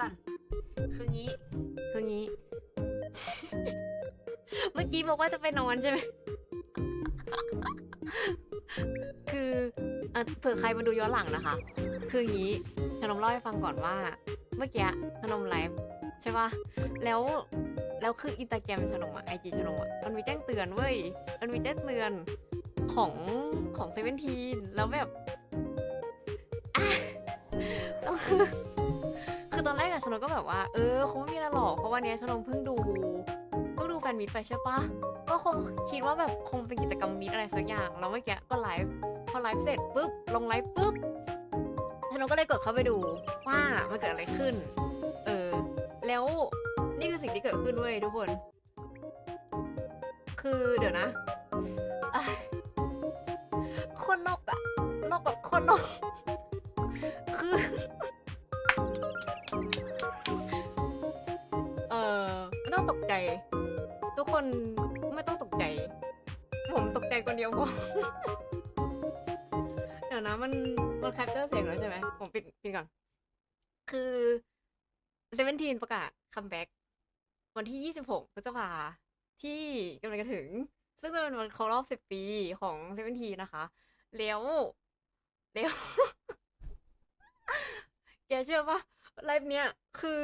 ก่อน คืองี้ คืองี้ เมื่อกี้บอกว่าจะไปนอนใช่ไหม คือเอ่อเผื่อใครมาดูย้อนหลังนะคะ คืองี้ขนมเล่าให้ฟังก่อนว่า เมื่อกี้ขนมไลฟ์ใช่ป่ะ แล้วแล้วคืออินสตาแกรมชนมอะไอจีชนมอะมันมีแจ้งเตือนเว้ย มันมีแจ้งเตือนของของเซเว่นทีนแล้วแบบอะแล้วคือ ชนก็แบบว่า เออคงไม่มีอะไรหรอกเพราะวันนี้ยชนเพิ่งดูเพิ่งดูแฟนมิตไปใช่ปะก็คงคิดว่าแบบคงเป็นกิจกรรมมิตอะไรสักอย่างแล้วเมื่อกี้ก็ไลฟ์พอไลฟ์เสร็จปุ๊บลงไลฟ์ปุ๊บชนก็เลยกดเข้าไปดูว่ามันเกิดอะไรขึ้น เออ แล้วนี่คือสิ่งที่เกิดขึ้นเว้ยทุกคน คือเดี๋ยวนะอะคนนอกอะนอกแบบคนนอก คนไม่ต้องตกใจ ผมตกใจคนเดียวพอเดี๋ยวนะมันมันแคปเจอร์เสียงแล้วใช่ไหมผมปิดปิดก่อน คือเซเว่นทีนประกาศคัมแบ็กวันที่ 26พฤษภาที่กำลังจะถึง ซึ่งเป็นวันครบรอบ 10 ปีของเซเว่นทีนะคะ แล้วแล้วแกเชื่อปะไลฟ์เนี้ยคือ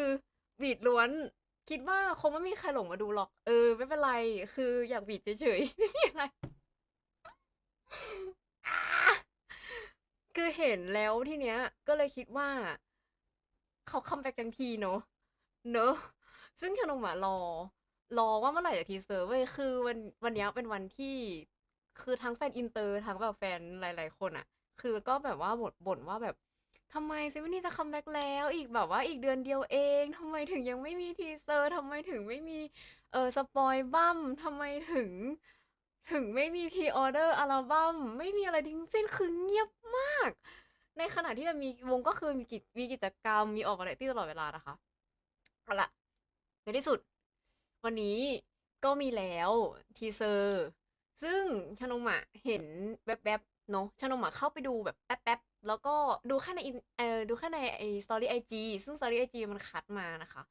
บีดล้วน คิดว่าคงไม่มีใครหลงมาดูหรอก เออ ไม่เป็นไร คืออยากบีดเฉยๆ ไม่มีอะไร คือเห็นแล้วทีเนี้ย ก็เลยคิดว่า เขาคัมแบ็กทั้งทีเนอะเนอะ ซึ่งขนมอะรอ รอว่าเมื่อไหร่จะทีเซอร์เว้ยคือวันวันนี้เป็นวันที่ คือทั้งแฟนอินเตอร์ทั้งแบบแฟนหลาย ๆ คนอะคือก็แบบว่าบ่นบ่นว่าแบบ ทำไมเซเว่นนี่จะคัมแบ็กแล้วอีกแบบว่าอีกเดือนเดียวเองทำไมถึงยังไม่มีทีเซอร์ทำไมถึงไม่มีเออสปอยบัมทำไมถึง ถึงไม่มีพรีออเดอร์อัลบั้มไม่มีอะไรทั้งสิ้นคือเงียบมาก ในขณะที่มันมีวงก็คือมีกิจมีกิจกรรมมีออกวาไรตี้ตลอดเวลานะคะเอาละในที่สุด วันนี้ก็มีแล้วทีเซอร์ ซึ่งชานมะเห็นแวบๆเนาะชานมะเข้าไปดูแบบแป๊บๆ แล้วก็ดูแค่ในอินเออดูแค่ในไอสตอรี่ไอจีซึ่งสตอรี่ไอจีมันคัดมานะคะ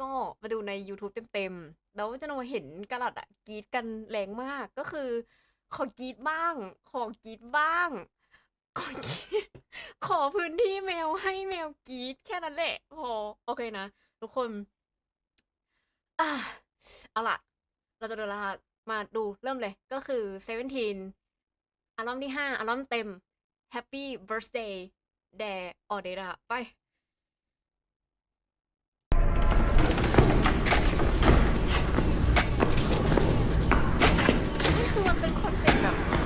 ก็มาดูใน YouTube เต็มๆ แล้วจะนมาเห็นกระดัดอะกีดกันแรงมากก็คือ ขอกีดบ้าง ขอกีดบ้าง ขอกีดขอพื้นที่แมวให้แมวกีดแค่นั้นแหละพอโอเคนะ ทุกคนอะเอาล่ะ เราจะเดูแลวมาดูเริ่มเลย ก็คือ Seventeen อัลบั้มที่ห้าอัลบั้มเต็ม Happy Birthday แดออเดดะไป นี่คือมันเป็นคอนเซ็ปต์แบบ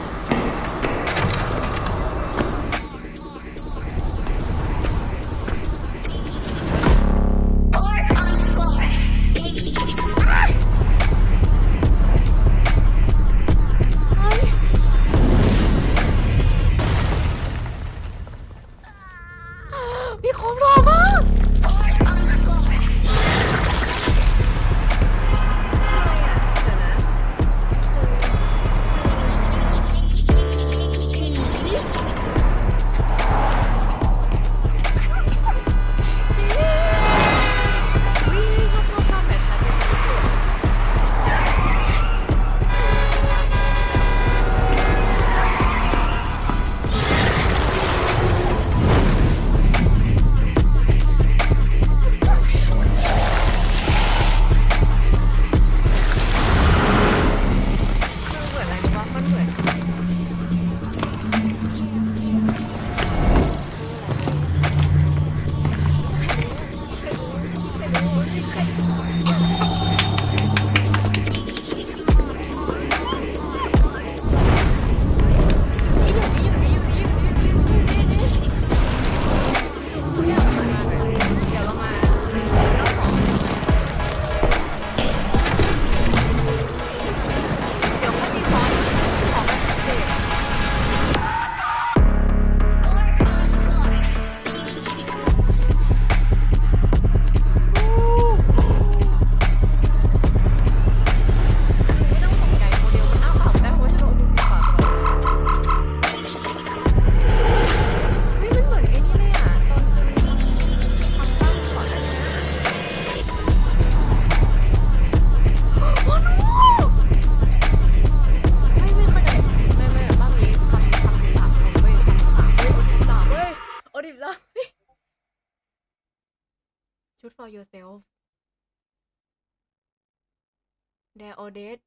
dare or dead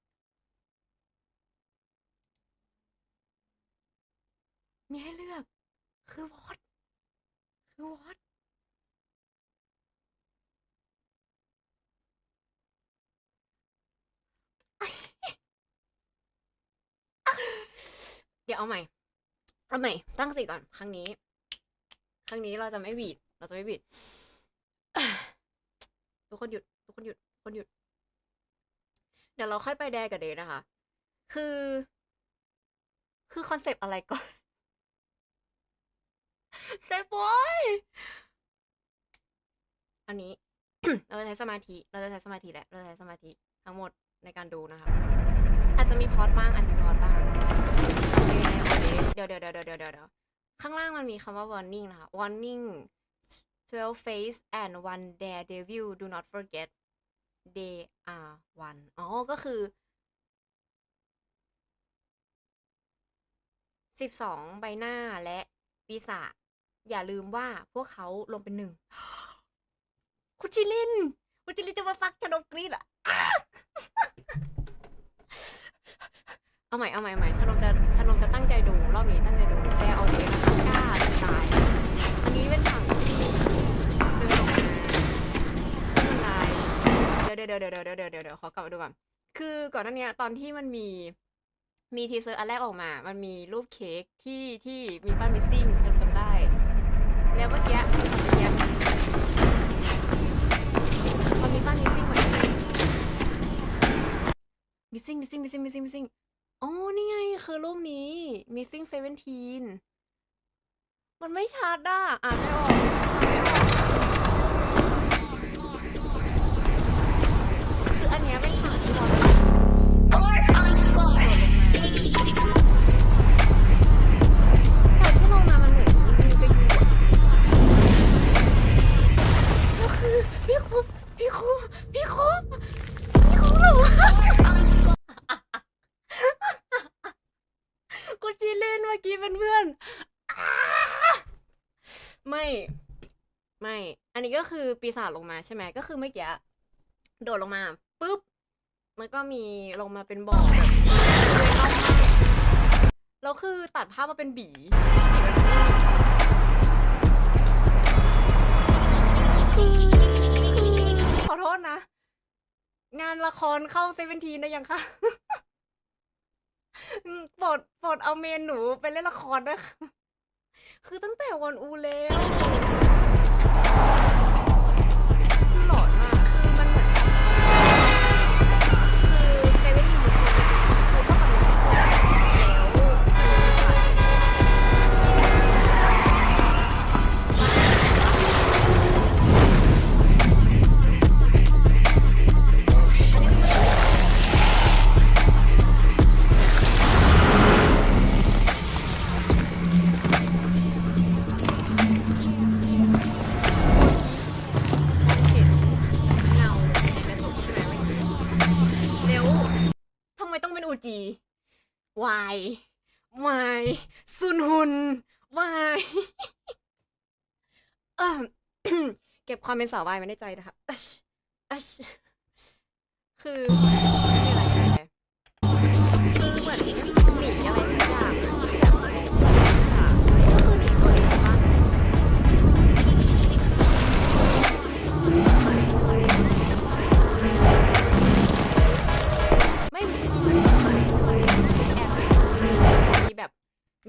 มีให้เลือก คือ what คือ what เดี๋ยวเอาใหม่ เอาใหม่ ตั้งสิก่อน ครั้งนี้ ครั้งนี้เราจะไม่บีด เราจะไม่บีด ทุกคนหยุด ทุกคนหยุด ทุกคนหยุด เดี๋ยวเราค่อยไปแดกับเดทนะคะ คือ คือคอนเซปต์อะไรก่อนเซฟบอยอันนี้ เราจะใช้สมาธิ เราจะใช้สมาธิแหละ เราจะใช้สมาธิทั้งหมดในการดูนะคะ อาจจะมีพอดบ้าง อาจจะมีพอดบ้างเดี๋ยวเดี๋ยวเดี๋ยวเดี๋ยวเดี๋ยวข้างล่างมันมีคำว่า warning นะคะ warning 12 face and one daredevil do not forget they are one อ๋อ ก็คือ12ใบหน้าและปีศาจอย่าลืมว่าพวกเขาลงเป็นหนึ่งคุณจิลินคุณจิลินจะมาฟักชนกกรีดเหรอเอาใหม่เอาใหม่ใหม่ชนมจะชนมจะตั้งใจดู รอบนี้ตั้งใจดูแต่เอาเลยนะคะกล้าตายอันนี้เป็นฉา เดี๋ยวเดี๋ยวเดี๋ยวเดี๋ยวเดี๋ยวขอกลับมาดูก่อน คือก่อนหน้านี้ตอนที่มันมีมีทีเซอร์อันแรกออกมา มันมีรูปเค้กที่ที่มีป้ามิซซิ่งจำจำได้ แล้วเมื่อกี้เขามีบ้านมิซซิ่งเหมมิซซิ่งมิซซิ่งมิซซิ่งมิซซิ่งอ๋อนี่ไงคือรูปนี้มิซซิ่งเซเวนทีนมันไม่ชัดอะอ่านไม่ออก เพื่อนอ้าไม่ ไม่ อันนี้ก็คือปีศาจลงมาใช่ไหมก็คือเมื่อกี้โดดลงมาปุ๊บแล้วก็มีลงมาเป็นบอแบบแล้วคือตัดภาพมาเป็นบีขอโทษนะ งานละครเข้าเซเว่นทีได้ยังคะ อืมโปรดโปรดเอาเมนหนูไปเล่นละครด้วยค่ะ คือตั้งแต่วันอูแล้วาย วาย ซุนฮุน วายเก็บความเป็นสาววายไว้ในใจนะคะอัชอชคือคือเหมือน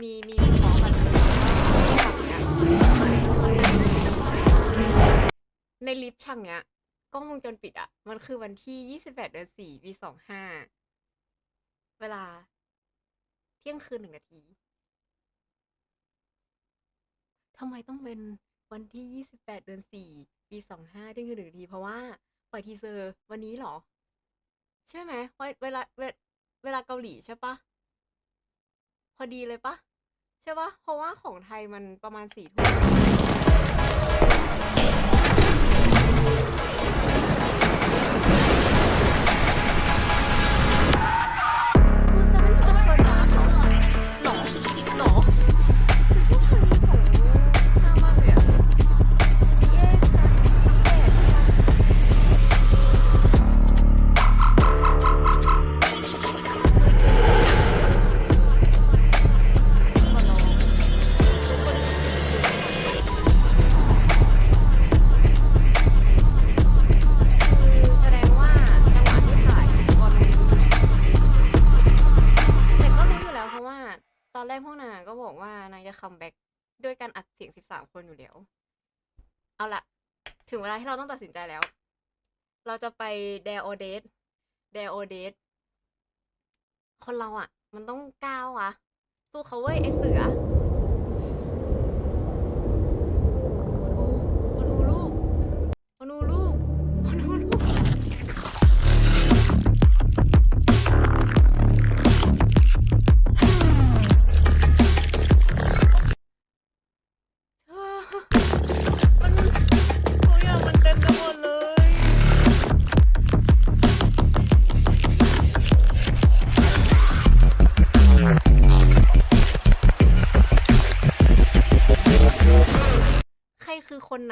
มีมีมีของแบบในลิฟต์ช่างเนี้ยกล้องวงจรปิดอะมันคือวันที่28เดือน4ปี25เวลา เที่ยงคืนหนึ่งนาทีทำไมต้องเป็นวันที่28เดือน4ปี25เที่ยงคืนหนึ่งนาที เพราะว่าปล่อยทีเซอร์วันนี้เหรอ ใช่ไหมเวเวลาเวเวลาเกาหลีใช่ปะพอดีเลยปะ ช่ปะเพราะว่าของไทยมันประมาณสี่ทุ่ม ถึงเวลาที่เราต้องตัดสินใจแล้ว เราจะไปเดโอเดสเดโอเดสคนเราอะ่ะ มันต้องก้าวอะสู้เขาเว้ยไอเสือ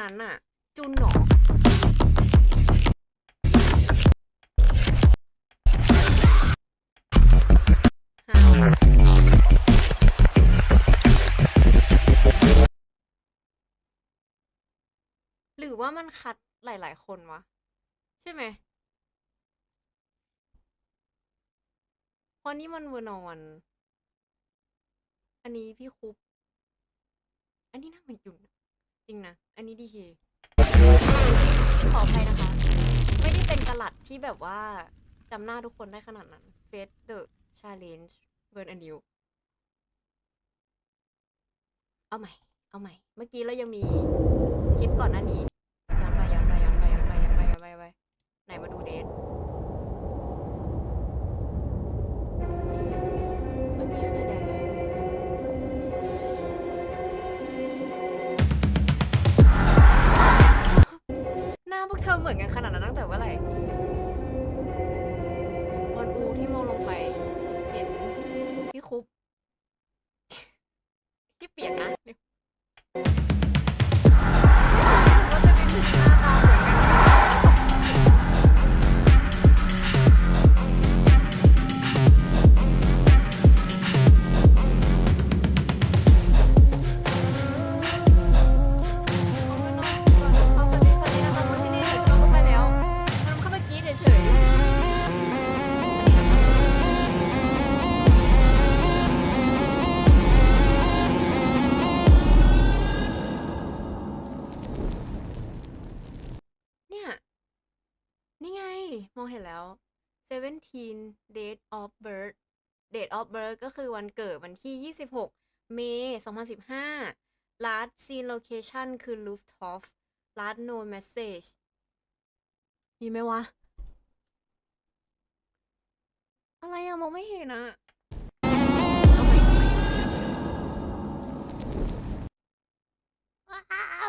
นั้นอะจุนหรอหรือว่ามันคัดหลาย ๆ คนวะ ใช่ไหมเพราะนี่มันเวอร์นอน อันนี้พี่คุป อันนี้น่าเหมือนจุน จริงนะ อันนี้ดีเคขออภัยนะคะ ไม่ได้เป็นกลัดที่แบบว่าจำหน้าทุกคนได้ขนาดนั้น Face the Challenge Burn a New เอาใหม่ เอาใหม่ เมื่อกี้เรายังมีคลิปก่อนหน้านี้ย้อนไปย้อนไปย้อนไปย้อนไปย้อนไปย้อนไปย้อนไปไหนมาดูเดท เธอเหมือนกันขนาดนั้นตั้งแต่เมื่อไหร่วั มองเห็นแล้ว Seventeen Date of Birth Date of Birth ก็คือวันเกิดวันที่ 26 เมยน2015 Last Scene Location คือ Rooftop Last No Message มีไหมวะ อะไรอะมองไม่เห็นอะ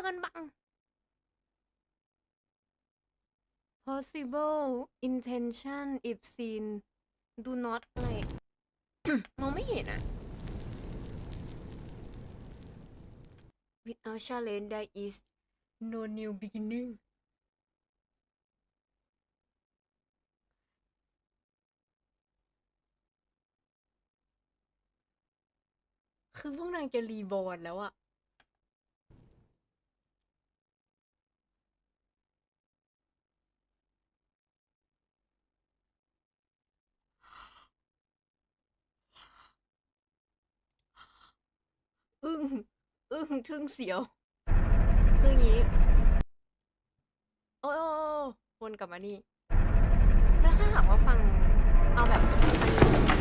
มันบัง possible intention if seen do not อะไร มองไม่เห็นอะ without challenge there is no new beginning คือพวกนางจะรีบอร์นแล้วอะ อึ้ง อึ้งทึ่งเสียวคืออย่างนี้โอ้ยโอ้วนกลับมานี่แล้วถ้าหากว่าฟังเอาแบบอันนี้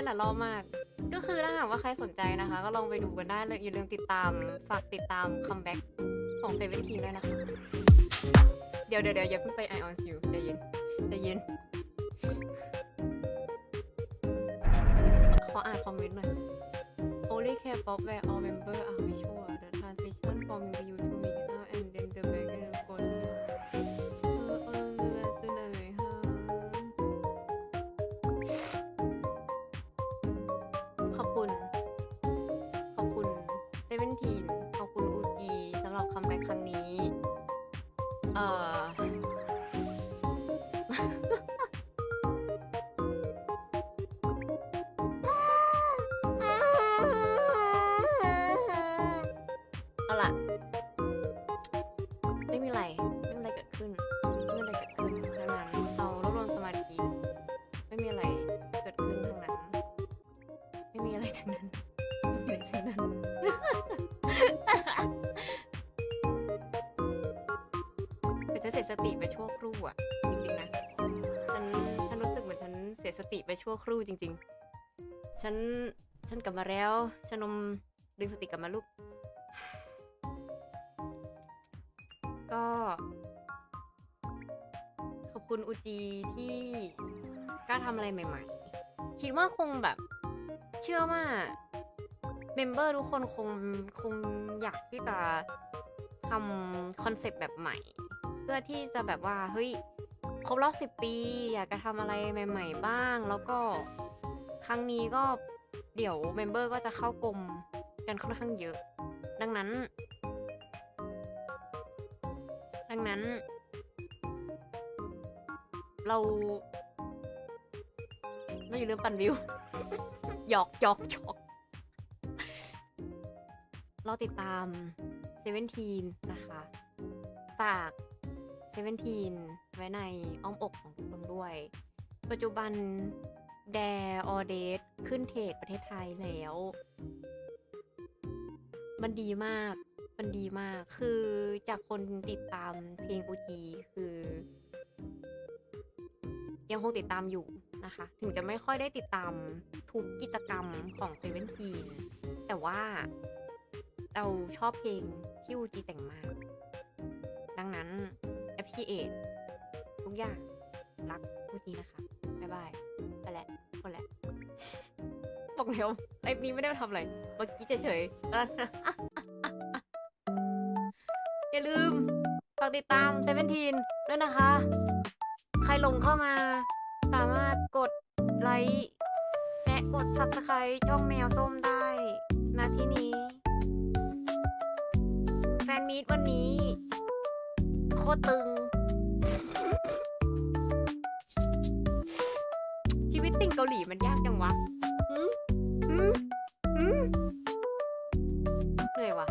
นวนเล่นหลายรอบมาก ก็คือถ้าหากว่าใครสนใจนะคะ ก็ลองไปดูกันได้เลยอย่าลืมติดตามฝากติดตามคัมแบ็กของเซเว่นทีด้วยนะคะ เดี๋ยวเดี๋ยวเดี๋ยวอย่าเพิ่งไปไอออนซิวใจเย็นใจเย็นขออ่านคอมเมนต์หน่อย Only care pop where all member are ชั่วครู่จริง ๆ ฉัน ฉันกลับมาแล้ว ชนมดึงสติกลับมาลูก ก็ ขอบคุณอูจีที่กล้าทำอะไรใหม่ๆ คิดว่าคงแบบ เชื่อว่าเมมเบอร์ทุกคนคงคงอยากที่จะทำคอนเซปต์แบบใหม่ เพื่อที่จะแบบว่า เฮ้ย ครบรอบสิบปี อยากจะทำอะไรใหม่ ๆ บ้าง แล้วก็ครั้งนี้ก็เดี๋ยวเมมเบอร์ก็จะเข้ากรมกันค่อนข้างเยอะ ดังนั้น ดังนั้น เราไม่อย่าลืมปั่นวิว หยอกหยอกหยอกเราติดตามเซเว่นทีนนะคะ ฝากเซเว่นทีน ไว้ในอ้อมอกของทุกคนด้วย ปัจจุบันแดออเดสขึ้นเทรดประเทศไทยแล้ว มันดีมาก มันดีมาก คือจากคนติดตามเพลงอูจีคือ ยังคงติดตามอยู่นะคะ ถึงจะไม่ค่อยได้ติดตามทุกกิจกรรมของเซเว่นทีนแต่ว่าเราชอบเพลงที่อูจีแต่งมา ดังนั้น appreciate ทุกอย่าง รักอูจีนะคะ บ๊ายบายไปแล้วคนแล้วบอกแล้วไอ้นี้ไม่ได้ทำอะไรเมื่อกี้เฉยๆอย่าลืมฝากติดตามเซเว่นทีนด้วยนะคะ ใครหลงเข้ามาสามารถกดไลค์และกด subscribe ช่องแมวส้มได้นะที่นี้ แฟนมีตวันนี้ โคตรตึง ตติ่งเกาหลีมันยากจังวะหืมหืมหืมเหนื่อยวะ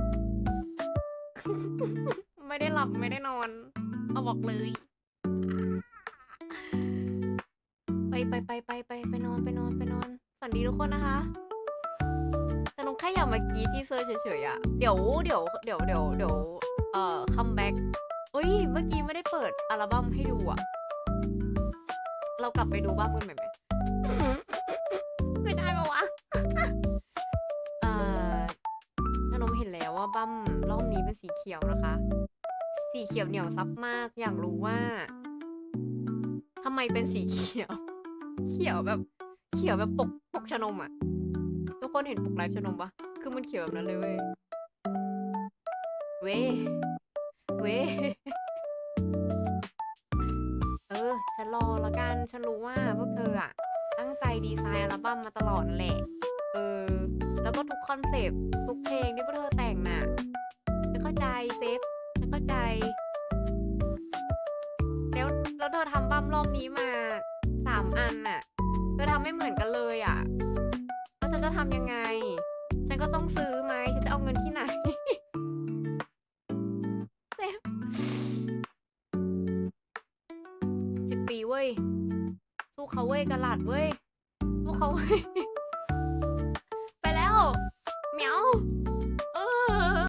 ไม่ได้หลับไม่ได้นอน เอาบอกเลย ไปไปไปไปไปไปนอนไปนอนไปนอน ฝันดีทุกคนนะคะแต่น้องแค่อยากมากรีดที่เซอร์เฉยๆอะเดี๋ยวเดี๋ยวเดี๋ยวเดี๋ยวเดี๋ยวเอ่อคัมแบ็กเอ้ย เมื่อกี้ไม่ได้เปิดอัลบั้มให้ดูอะเรากลับไปดูบ้างกันไหมไหม ตั้มรอบนี้เป็นสีเขียวนะคะ สีเขียวเหนียวซับมาก อยากรู้ว่าทำไมเป็นสีเขียว เขียวแบบเขียวแบบปกปกชนมอะทุกคนเห็นปกไลฟ์ชนมปะคือมันเขียวแบบนั้นเลย เว้ยเว้ยเว้ยเออฉันรอละกัน ฉันรู้ว่าพวกเธออะตั้งใจดีไซน์อัลบั้มมาตลอดแหละ เออ แล้วก็ทุกคอนเซปต์ทุกเพลงที่พวกเธอแต่งน่ะฉันเข้าใจเซฟฉันเข้าใจ แล้วแล้วเธอทำบั้มรอบนี้มาสามอันน่ะ เธอทำไม่เหมือนกันเลยอะ แล้วฉันจะทำยังไง ฉันก็ต้องซื้อไหมฉันจะเอาเงินที่ไหนเซฟสิบปีเว้ยสู้เขาเว้ยกระหลัดเว้ยสู้เขาเว้ย